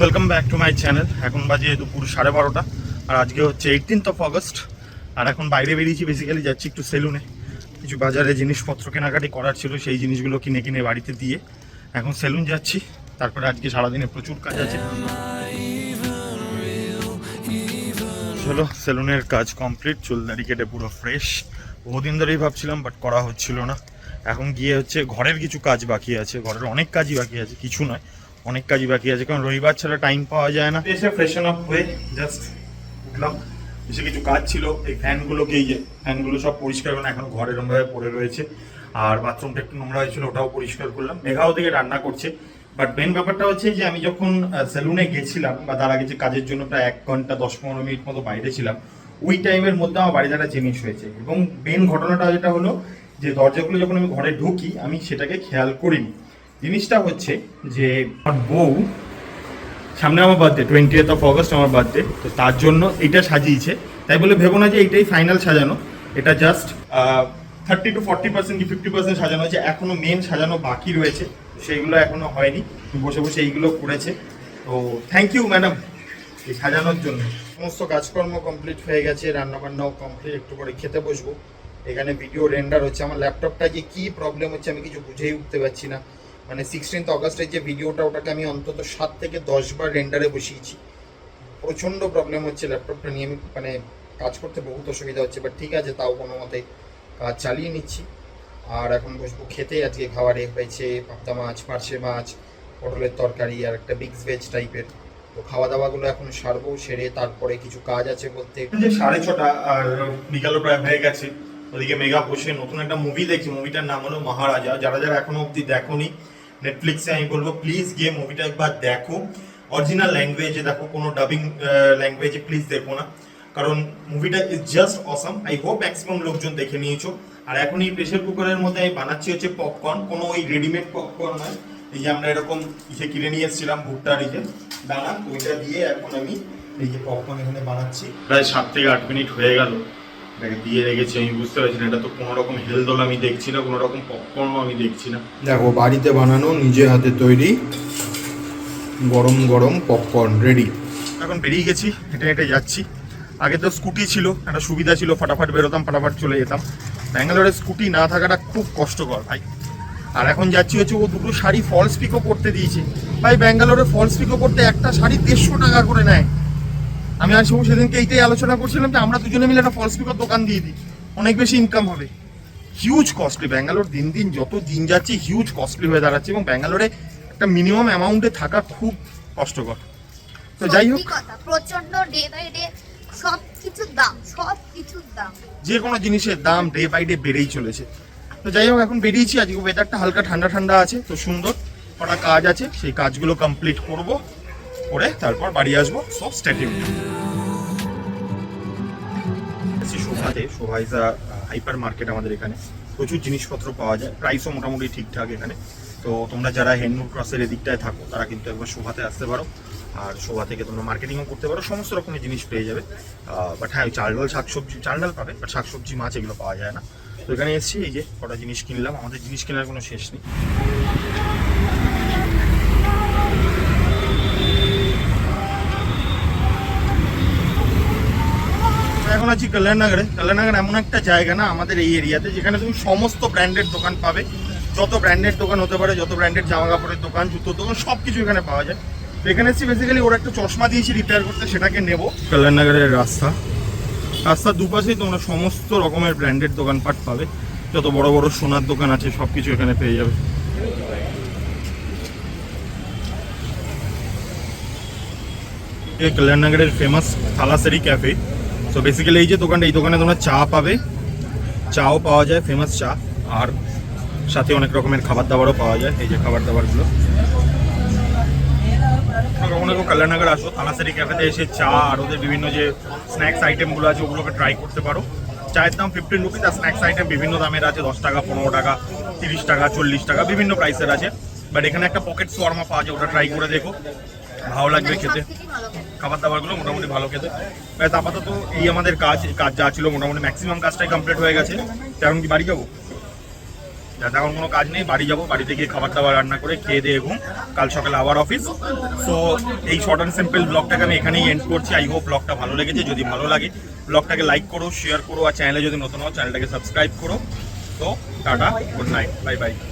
Welcome back to my channel এখন বাজে দুপুর সাড়ে বারোটা, আর আজকে হচ্ছে এইটিনথ অফ অগস্ট আর এখন বাইরে বেরিয়েছি বেসিক্যালি যাচ্ছি একটু সেলুনে কিছু বাজারে জিনিসপত্র কেনাকাটি করার ছিল, সেই জিনিসগুলো কিনে কিনে বাড়িতে দিয়ে এখন সেলুন যাচ্ছি। তারপরে আজকে সারাদিনে প্রচুর কাজ আছে। চলো সেলুনের কাজ কমপ্লিট চুল দাড়ি কেটে পুরো ফ্রেশ বহুদিন ধরেই ভাবছিলাম বাট করা হচ্ছিল না। এখন গিয়ে হচ্ছে ঘরের কিছু কাজ বাকি আছে, ঘরের অনেক কাজই বাকি আছে, কিছু নয়। অনেক কাজই বাকি আছে, কারণ রবিবার ছাড়া টাইম পাওয়া যায় না। এসে ফ্রেশন আপ হয়ে জাস্ট উঠলাম। এসে কিছু কাজ ছিল, এই ফ্যানগুলোকে এই যে ফ্যানগুলো সব পরিষ্কার করে, এখন ঘরে এরমভাবে পড়ে রয়েছে। আর বাথরুমটা একটু নোংরা হয়েছিল, ওটাও পরিষ্কার করলাম। মেঘাও থেকে রান্না করছে। বাট মেন ব্যাপারটা হচ্ছে যে, আমি যখন সেলুনে গেছিলাম, বা তার আগে যে কাজের জন্য প্রায় এক ঘণ্টা, দশ পনেরো মিনিট মতো বাইরে ছিলাম, ওই টাইমের মধ্যে আমার বাড়িতে একটা জিনিস হয়েছে। এবং মেন ঘটনাটা যেটা হলো, যে দরজাগুলো যখন আমি ঘরে ঢুকি, আমি সেটাকে খেয়াল করিনি। জিনিসটা হচ্ছে যে আমার বউ, সামনে আমার বার্থডে টোয়েন্টি অফ অগস্ট আমার বার্থডে তো তার জন্য এটা সাজিয়েছে। তাই বলে ভেবো না যে এইটাই ফাইনাল সাজানো। এটা just thirty two forty percent কি ফিফটি পার্সেন্ট সাজানো হয়েছে। এখনও মেন সাজানো বাকি রয়েছে। সেইগুলো এখনও হয়নি। বসে বসে এইগুলো করেছে। তো থ্যাংক ইউ ম্যাডাম এই সাজানোর জন্য। সমস্ত কাজকর্ম কমপ্লিট হয়ে গেছে, রান্নাবান্নাও কমপ্লিট একটু পরে খেতে বসবো। এখানে ভিডিও রেন্ডার হচ্ছে। আমার ল্যাপটপটা যে কী প্রবলেম হচ্ছে আমি কিছু বুঝেই উঠতে পারছি না। মানে সিক্সটিন্থ অগস্টের যে ভিডিওটা ওটাকে আমি অন্তত সাত থেকে দশ বার রেন্ডারে বসিয়েছি। প্রচণ্ড প্রবলেম হচ্ছে ল্যাপটপটা নিয়ে, আমি মানে কাজ করতে বহুত অসুবিধা হচ্ছে বাট ঠিক আছে, তাও কোনো মতে কাজ চালিয়ে নিচ্ছি। আর এখন বসবো খেতে, আজকে খাবারে হয়েছে পাবদা মাছ, পার্শে মাছ, পটলের তরকারি আর একটা মিক্স ভেজ টাইপের তো খাওয়া দাওয়াগুলো এখন সারবো, সেরে তারপরে কিছু কাজ আছে বলতে। যে সাড়ে ছটা, আর বিকালও প্রায় হয়ে গেছে। ওদিকে মেগা বসে নতুন একটা মুভি দেখি মুভিটার নাম হলো মহারাজা। যারা যারা এখনও অবধি দেখোনি নেটফ্লিক্সে আমি বলব প্লিজ গিয়ে মুভিটা একবার দেখো। অরিজিনাল ল্যাঙ্গুয়েজে দেখো, কোনো ডাবিং ল্যাঙ্গুয়েজে প্লিজ দেখো না। কারণ মুভিটা is just awesome I hope maximum লোকজন দেখে নিয়েছো। আর এখন এই প্রেশার কুকারের মধ্যে আমি বানাচ্ছি হচ্ছে পপকর্ন কোনো ওই রেডিমেড পপকর্ন নয়। এই যে আমরা এরকম ইসে কিনে নিয়ে এসেছিলাম ভুট্টার এই দানা ওইটা দিয়ে এখন আমি এই যে পপকর্ন এখানে বানাচ্ছি। প্রায় সাত থেকে আট মিনিট হয়ে গেল। এটাকে দিয়ে রেখেছি আমি বুঝতে পারছি না এটা তো কোনো রকম হেলদোল আমি দেখছি না কোনো রকম পপকর্নও আমি দেখছি না। দেখো বাড়িতে বানানো নিজে হাতে তৈরি গরম গরম পপকর্ন রেডি এখন বেরিয়ে গেছি হেঁটে হেঁটে যাচ্ছি। আগে তো স্কুটি ছিল একটা সুবিধা ছিল ফাটাফাট বেরোতাম ফাটাফাট চলে যেতাম। ব্যাঙ্গালোরে স্কুটি না থাকাটা খুব কষ্টকর ভাই। আর এখন যাচ্ছি হচ্ছে ও দুটো শাড়ি ফলস পিকও করতে দিয়েছে। ভাই ব্যাঙ্গালোরে ফলস পিকও করতে একটা শাড়ি দেড়শো টাকা করে নেয়। আমি আর সবু সেদিনকে এইটাই আলোচনা করছিলাম যে আমরা দুজনে মিলে একটা ফলস পিকর দোকান দিয়ে দিই। অনেক বেশি ইনকাম হবে। হিউজ কস্টলি ব্যাঙ্গালোর দিন দিন যত দিন যাচ্ছে হিউজ কস্টলি হয়ে দাঁড়াচ্ছে এবং ব্যাঙ্গালোরে একটা মিনিমাম অ্যামাউন্টে থাকা খুব কষ্টকর। তো যাই হোক। প্রচণ্ড ডে বাই ডে সব কিছুর দাম দাম। যে কোনো জিনিসের দাম ডে বাই ডে বেড়েই চলেছে। তো যাই হোক এখন বেরিয়েছি। আজকে ওয়েদারটা হালকা ঠান্ডা ঠান্ডা আছে তো সুন্দর। কটা কাজ আছে সেই কাজগুলো কমপ্লিট করব। করে তারপর বাড়ি আসব। সব স্ট্যাটিউ শোভাতে শোভা ইজ হাইপার মার্কেট আমাদের এখানে। প্রচুর জিনিসপত্র পাওয়া যায়। প্রাইসও মোটামুটি ঠিকঠাক এখানে। তো তোমরা যারা হেন্নুর ক্রসের এদিকটায় থাকো, তারা কিন্তু একবার শোভাতে আসতে পারো। আর শোভা থেকে তোমরা মার্কেটিংও করতে পারো। সমস্ত রকমের জিনিস পেয়ে যাবে। বাট হ্যাঁ চাল ডাল শাকসবজি চাল ডাল পাবে বাট শাকসবজি, মাছ এগুলো পাওয়া যায় না। তো এখানে এসেছি, এই যে কটা জিনিস কিনলাম। আমাদের জিনিস কেনার কোনো শেষ নেই। এখন আছি কল্যাণনগরে। কল্যাণনগর এমন একটা জায়গা না আমাদের এই এরিয়াতে যেখানে তুমি সমস্ত ব্র্যান্ডেড দোকান পাবে। যত ব্র্যান্ডেড দোকান হতে পারে, যত ব্র্যান্ডেড জামা কাপড়ের দোকান, জুতোর দোকান সব কিছু এখানে পাওয়া যায়। তো এখানে এসেছি বেসিক্যালি ওরা একটা চশমা দিয়েছি রিপেয়ার করতে, সেটাকে নেব। কল্যাণনগরের রাস্তা। রাস্তার দুপাশেই তোমরা সমস্ত রকমের ব্র্যান্ডেড দোকানপাট পাবে। যত বড় বড় সোনার দোকান আছে সব কিছু এখানে পেয়ে যাবে। এই কল্যাণনগরের famous Thalassery cafe so basically এই যে দোকানটা, এই দোকানে তোমরা চা পাবে। চাও পাওয়া যায় ফেমাস চা। আর সাথে অনেক রকমের খাবার দাবারও পাওয়া যায়, এই যে খাবার দাবারগুলো কল্যাণনগর আসো থানাসারি ক্যাফেতে এসে চা আর ওদের বিভিন্ন যে স্ন্যাক্স আইটেমগুলো আছে, ওগুলোকে ট্রাই করতে পারো। চায়ের দাম ফিফটিন রুপিস আর স্ন্যাক্স আইটেম বিভিন্ন দামের আছে, দশ টাকা, পনেরো টাকা, তিরিশ টাকা, চল্লিশ টাকা, বিভিন্ন প্রাইসের আছে। বাট এখানে একটা পকেট সোয়ার্মা পাওয়া যায়, ওটা ট্রাই করে দেখো। ভালো লাগবে খেতে। খাবার দাবারগুলো মোটামুটি ভালো খেতে। ব্যাস আপাতত এই আমাদের কাজ কাজ যা ছিল মোটামুটি ম্যাক্সিমাম কাজটাই কমপ্লিট হয়ে গেছে। তো এখন কি বাড়ি যাব? এখন কোনো কাজ নেই বাড়ি যাব। বাড়িতে গিয়ে খাবার দাবার রান্না করে খেয়ে দিয়ে এবং কাল সকালে আবার অফিস সো এই শর্ট অ্যান্ড সিম্পল ব্লগটাকে আমি এখানেই এন্ড করছি। আই হোপ ব্লগটা ভালো লেগেছে। যদি ভালো লাগে ব্লগটাকে লাইক করো শেয়ার করো আর চ্যানেলে যদি নতুন হও চ্যানেলটাকে সাবস্ক্রাইব করো। তো tata good night bye bye